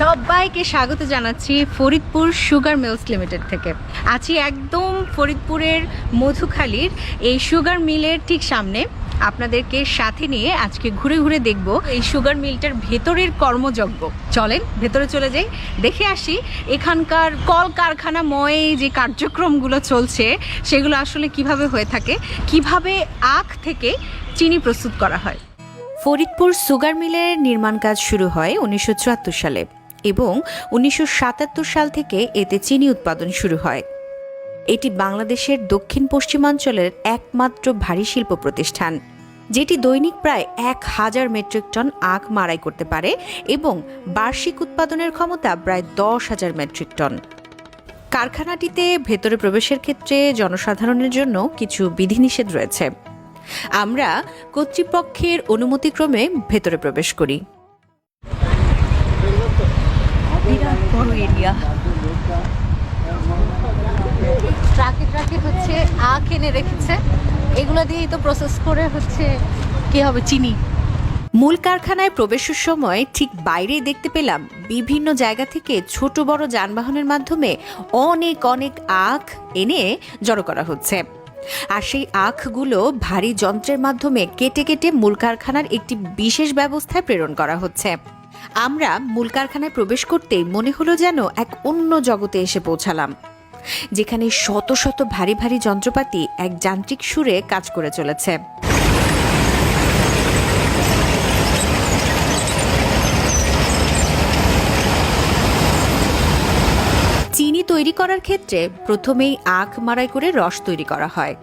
সবাইকে স্বাগত জানাচ্ছি ফরিদপুর সুগার মিলস লিমিটেড থেকে। আছি একদম ফরিদপুরের মধুখালীর, এই সুগার মিলের ঠিক সামনে। আপনাদেরকে সাথে নিয়ে আজকে ঘুরে ঘুরে দেখব এই সুগার মিলটার ভেতরের কর্মযজ্ঞ। চলেন, ভেতরে চলে যাই, দেখে আসি এখানকার কল কারখানাময় যে কার্যক্রমগুলো চলছে, সেগুলো আসলে কীভাবে হয়ে থাকে, কীভাবে আখ থেকে চিনি প্রস্তুত করা হয়। ফরিদপুর সুগার মিলের নির্মাণ কাজ শুরু হয় উনিশশো চুয়াত্তর সালে। এবং উনিশশো সাতাত্তর সাল থেকে এতে চিনি উৎপাদন শুরু হয়। এটি বাংলাদেশের দক্ষিণ পশ্চিমাঞ্চলের একমাত্র ভারী শিল্প প্রতিষ্ঠান, যেটি দৈনিক প্রায় এক হাজার মেট্রিক টন আখ মারাই করতে পারে এবং বার্ষিক উৎপাদনের ক্ষমতা প্রায় দশ হাজার মেট্রিক টন। কারখানাটিতে ভেতরে প্রবেশের ক্ষেত্রে জনসাধারণের জন্য কিছু বিধিনিষেধ রয়েছে। আমরা কর্তৃপক্ষের অনুমতিক্রমে ভেতরে প্রবেশ করি। বড় এরিয়া ট্রাকে ট্রাকে হচ্ছে আখ এনে রেখেছে। এগুলো দিয়েই তো প্রসেস করে হচ্ছে কি হবে চিনি। মূল কারখানায় প্রবেশের সময় ঠিক বাইরেই দেখতে পেলাম বিভিন্ন জায়গা থেকে ছোট বড় যানবাহনের মাধ্যমে অনেক অনেক আখ এনে জড়ো করা হচ্ছে। আর সেই আখগুলো ভারী যন্ত্রের মাধ্যমে কেটে কেটে মূল কারখানার একটি বিশেষ ব্যবস্থায় প্রেরণ করা হচ্ছে। আমরা মূল কারখানায় প্রবেশ করতেই মনে হলো যেন এক অন্য জগতে এসে পৌঁছালাম, যেখানে শত শত ভারী ভারী যন্ত্রপাতি এক যান্ত্রিক সুরে কাজ করে চলেছে। চিনি তৈরি করার ক্ষেত্রে প্রথমেই আখ মারাই করে রস তৈরি করা হয়,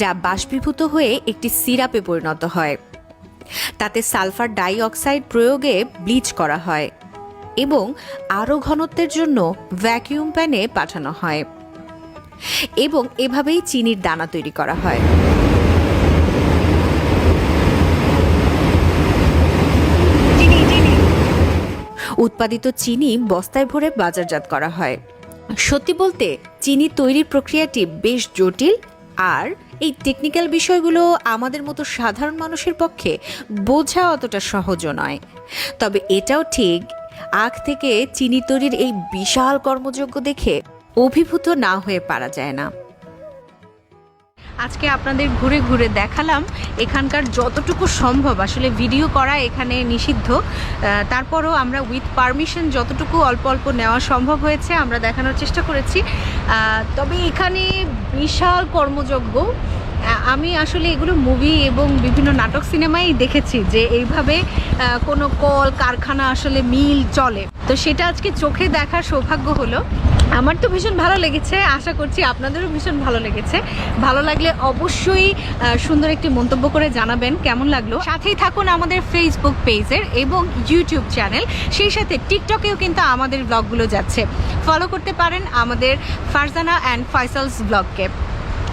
যা বাষ্পীভূত হয়ে একটি সিরাপে পরিণত হয়। তাতে সালফার ডাই অক্সাইড প্রয়োগে ব্লিচ করা হয় এবং আরও ঘনত্বের জন্য ভ্যাকিউম প্যানে পাঠানো হয় এবং এভাবেই চিনির দানা তৈরি করা হয়। উৎপাদিত চিনি বস্তায় ভরে বাজারজাত করা হয়। সত্যি বলতে চিনি তৈরির প্রক্রিয়াটি বেশ জটিল আর এই টেকনিক্যাল বিষয়গুলো আমাদের মতো সাধারণ মানুষের পক্ষে বোঝা অতটা সহজও নয়। তবে এটাও ঠিক আখ থেকে চিনি তৈরির এই বিশাল কর্মযজ্ঞ দেখে অভিভূত না হয়ে পারা যায় না। আজকে আপনাদের ঘুরে ঘুরে দেখালাম এখানকার যতটুকু সম্ভব। আসলে ভিডিও করা এখানে নিষিদ্ধ। তারপরও আমরা উইথ পারমিশন যতটুকু অল্প অল্প নেওয়া সম্ভব হয়েছে, আমরা দেখানোর চেষ্টা করেছি। তবে এখানে বিশাল কর্মযজ্ঞ। আমি আসলে এগুলো মুভি এবং বিভিন্ন নাটক সিনেমায় দেখেছি যে এইভাবে কোনো কল, কারখানা আসলে মিল চলে। তো সেটা আজকে চোখে দেখার সৌভাগ্য হলো। আমার তো ভীষণ ভালো লেগেছে, আশা করছি আপনাদেরও ভীষণ ভালো লেগেছে। ভালো লাগলে অবশ্যই সুন্দর একটি মন্তব্য করে জানাবেন, কেমন লাগল? সাথেই থাকুন আমাদের ফেসবুক পেজের এবং ইউটিউব চ্যানেল সেই সাথে টিকটকেও কিন্তু আমাদের ব্লগগুলো যাচ্ছে। ফলো করতে পারেন আমাদের ফারজানা অ্যান্ড ফয়সালস ব্লগকে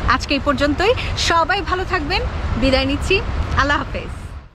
আজকে এই পর্যন্তই। সবাই ভালো থাকবেন। বিদায় নিচ্ছি। আল্লাহ হাফেজ।